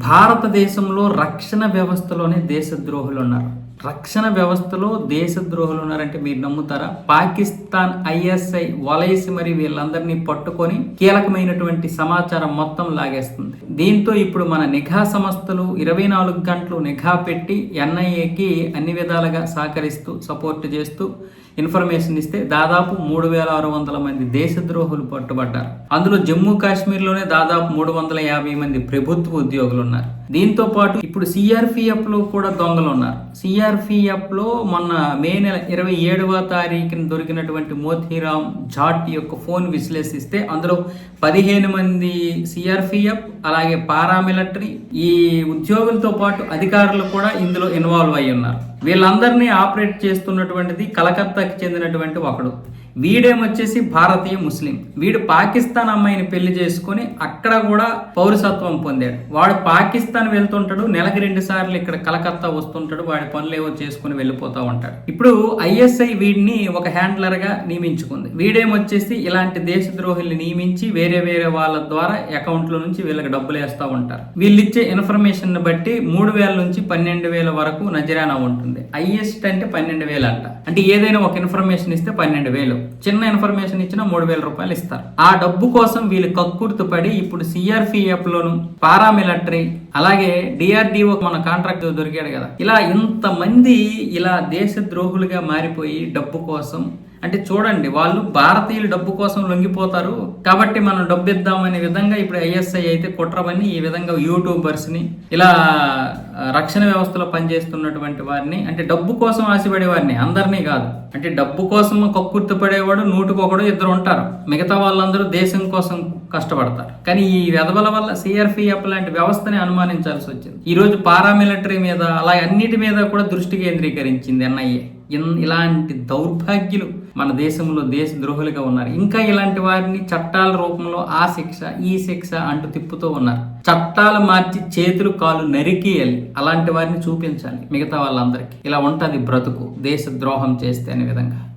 భారతదేశంలో రక్షణ వ్యవస్థలోనే దేశద్రోహులు ఉన్నారు రక్షణ వ్యవస్థలో దేశద్రోహులు ఉన్నారంటే మీరు నమ్ముతారా? పాకిస్తాన్ ఐఎస్ఐ వలైసి మరి వీళ్ళందరినీ పట్టుకొని కీలకమైనటువంటి సమాచారం మొత్తం లాగేస్తుంది. దీంతో ఇప్పుడు మన నిఘా సంస్థలు ఇరవై నాలుగు గంటలు నిఘా పెట్టి ఎన్ఐఏకి అన్ని విధాలుగా సహకరిస్తూ సపోర్ట్ చేస్తూ ఇన్ఫర్మేషన్ ఇస్తే దాదాపు మూడు వేల ఆరు వందల మంది దేశద్రోహులు పట్టుబడ్డారు. అందులో జమ్మూ కాశ్మీర్లోనే దాదాపు మూడు వందల యాభై మంది ప్రభుత్వ ఉద్యోగులు ఉన్నారు. దీంతో పాటు ఇప్పుడు సిఆర్పిఎఫ్లో కూడా దొంగలు ఉన్నారు. సిఆర్పిఎఫ్లో మొన్న మే నెల ఇరవై ఏడవ తారీఖున దొరికినటువంటి మోతీరామ్ జాట్ యొక్క ఫోన్ విశ్లేషిస్తే అందులో పదిహేను మంది సిఆర్పిఎఫ్ అలాగే పారామిలిటరీ ఈ ఉద్యోగులతో పాటు అధికారులు కూడా ఇందులో ఇన్వాల్వ్ అయి ఉన్నారు వీళ్ళందరినీ ఆపరేట్ చేస్తున్నటువంటిది కలకత్తాకి చెందినటువంటి ఒకడు. వీడేమొచ్చేసి భారతీయ ముస్లిం. వీడు పాకిస్తాన్ అమ్మాయిని పెళ్ళి చేసుకొని అక్కడ కూడా పౌరసత్వం పొందాడు. వాడు పాకిస్తాన్ వెళ్తుంటాడు నెలకి రెండు సార్లు ఇక్కడ కలకత్తా వస్తుంటాడు వాడి పనులు ఏవో చేసుకుని వెళ్ళిపోతా ఉంటాడు. ఇప్పుడు ఐఎస్ఐ వీడిని ఒక హ్యాండ్లర్గా నియమించుకుంది. వీడేమొచ్చేసి ఇలాంటి దేశద్రోహుల్ని నియమించి వేరే వేరే వాళ్ళ ద్వారా అకౌంట్ల నుంచి వీళ్ళకి డబ్బులు వేస్తూ ఉంటారు. వీళ్ళు ఇచ్చే ఇన్ఫర్మేషన్ బట్టి మూడు వేల నుంచి పన్నెండు వేల వరకు నజరానా ఉంటుంది. హైయెస్ట్ అంటే పన్నెండు వేలు అంట అంటే ఏదైనా ఒక ఇన్ఫర్మేషన్ ఇస్తే పన్నెండు వేలు. చిన్న ఇన్ఫర్మేషన్ ఇచ్చినా మూడు వేల రూపాయలు ఇస్తారు. ఆ డబ్బు కోసం వీళ్ళు కక్కుర్తు పడి ఇప్పుడు సిఆర్పిఎఫ్ లోను పారామిలిటరీ అలాగే డిఆర్డిఓ మన కాంట్రాక్ట్ దొరికాడు కదా. ఇలా ఇంతమంది ఇలా దేశద్రోహులుగా మారిపోయి డబ్బు కోసం అంటే చూడండి వాళ్ళు భారతీయులు డబ్బు కోసం లొంగిపోతారు. కాబట్టి మనం డబ్బు ఇద్దామనే విధంగా ఇప్పుడు ఐఎస్ఐ అయితే కుట్రవని ఈ విధంగా యూట్యూబర్స్ని ఇలా రక్షణ వ్యవస్థలో పనిచేస్తున్నటువంటి వారిని అంటే డబ్బు కోసం ఆశపడే వారిని అందరినీ కాదు. అంటే డబ్బు కోసం కక్కుర్తి పడేవాడు నూటికొకడు ఇద్దరు ఉంటారు. మిగతా వాళ్ళందరూ దేశం కోసం కష్టపడతారు. కానీ ఈ వెధవల వల్ల సిఆర్పిఎఫ్ లాంటి వ్యవస్థని అనుమానించాల్సి వచ్చింది. ఈ రోజు పారామిలిటరీ మీద అలా అన్నిటి మీద కూడా దృష్టి కేంద్రీకరించింది ఎన్ఐఏ. ఇన్- ఇలాంటి దౌర్భాగ్యులు మన దేశంలో దేశ ద్రోహులుగా ఉన్నారు. ఇంకా ఇలాంటి వారిని చట్టాల రూపంలో ఆ శిక్ష ఈ శిక్ష అంటూ తిప్పుతూ ఉన్నారు. చట్టాలు మార్చి చేతులు కాలు నరికేయాలి. అలాంటి వారిని చూపించాలి మిగతా వాళ్ళందరికీ. ఇలా ఉంటుంది బ్రతుకు. దేశ ద్రోహం చేస్తే అనే విధంగా.